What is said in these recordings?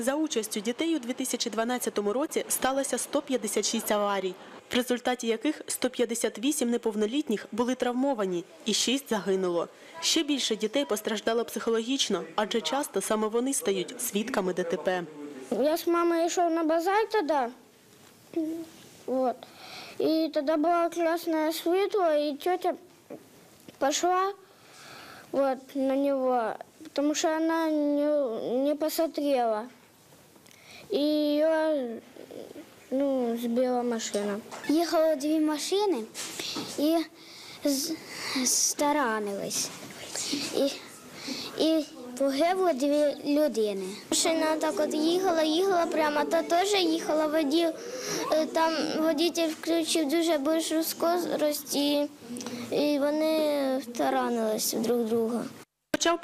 За участю дітей у 2012 році сталося 156 аварій, в результаті яких 158 неповнолітніх були травмовані і 6 загинуло. Ще більше дітей постраждало психологічно, адже часто саме вони стають свідками ДТП. Я с мамой шел на базар тогда. Вот. И тогда было классное светло, и тетя пошла вот на него, потому что она не, не посмотрела. И ее ну, сбила машина. Їхало дві машини і старанились. І, і погибло дві людини. Машина так от їхала, їхала прямо, та теж їхала водій. е, Там водитель включив дуже більшу скорость і, і вони таранились друг друга. Хоча у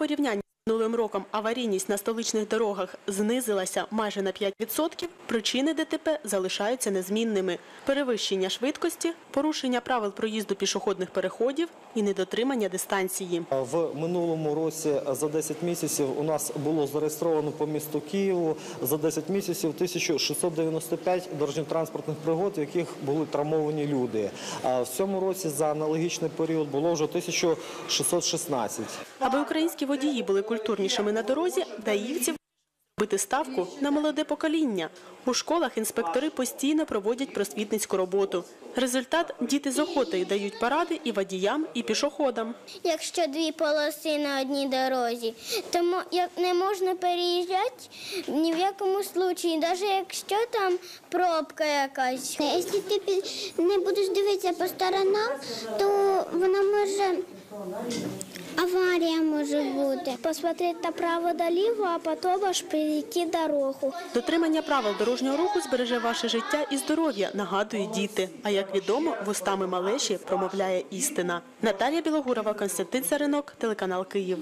минулим роком аварійність на столичних дорогах знизилася майже на 5%, причини ДТП залишаються незмінними. Перевищення швидкості, порушення правил проїзду пішохідних переходів і недотримання дистанції. В минулому році за 10 місяців у нас було зареєстровано по місту Києву за 10 місяців 1695 дорожньо-транспортних пригод, в яких були травмовані люди. А в цьому році за аналогічний період було вже 1616. Аби українські водії були культурнішими на дорозі, даївців робити ставку на молоде покоління. У школах інспектори постійно проводять просвітницьку роботу. Результат діти з охотою дають поради і водіям, і пішоходам. Якщо дві полоси на одній дорозі, то як не можна переїжджати ні в якому случаї, навіть якщо там пробка якась. Якщо ти не будеш дивитися по сторонам, то вона може аварія може бути. Посмотреть направо наліво, а потім аж перейти дорогу. Дотримання правил дорожнього руху збереже ваше життя і здоров'я, нагадують діти. А як відомо, вустами малеші промовляє істина. Наталія Білогурова, Константин Царинок, телеканал Київ.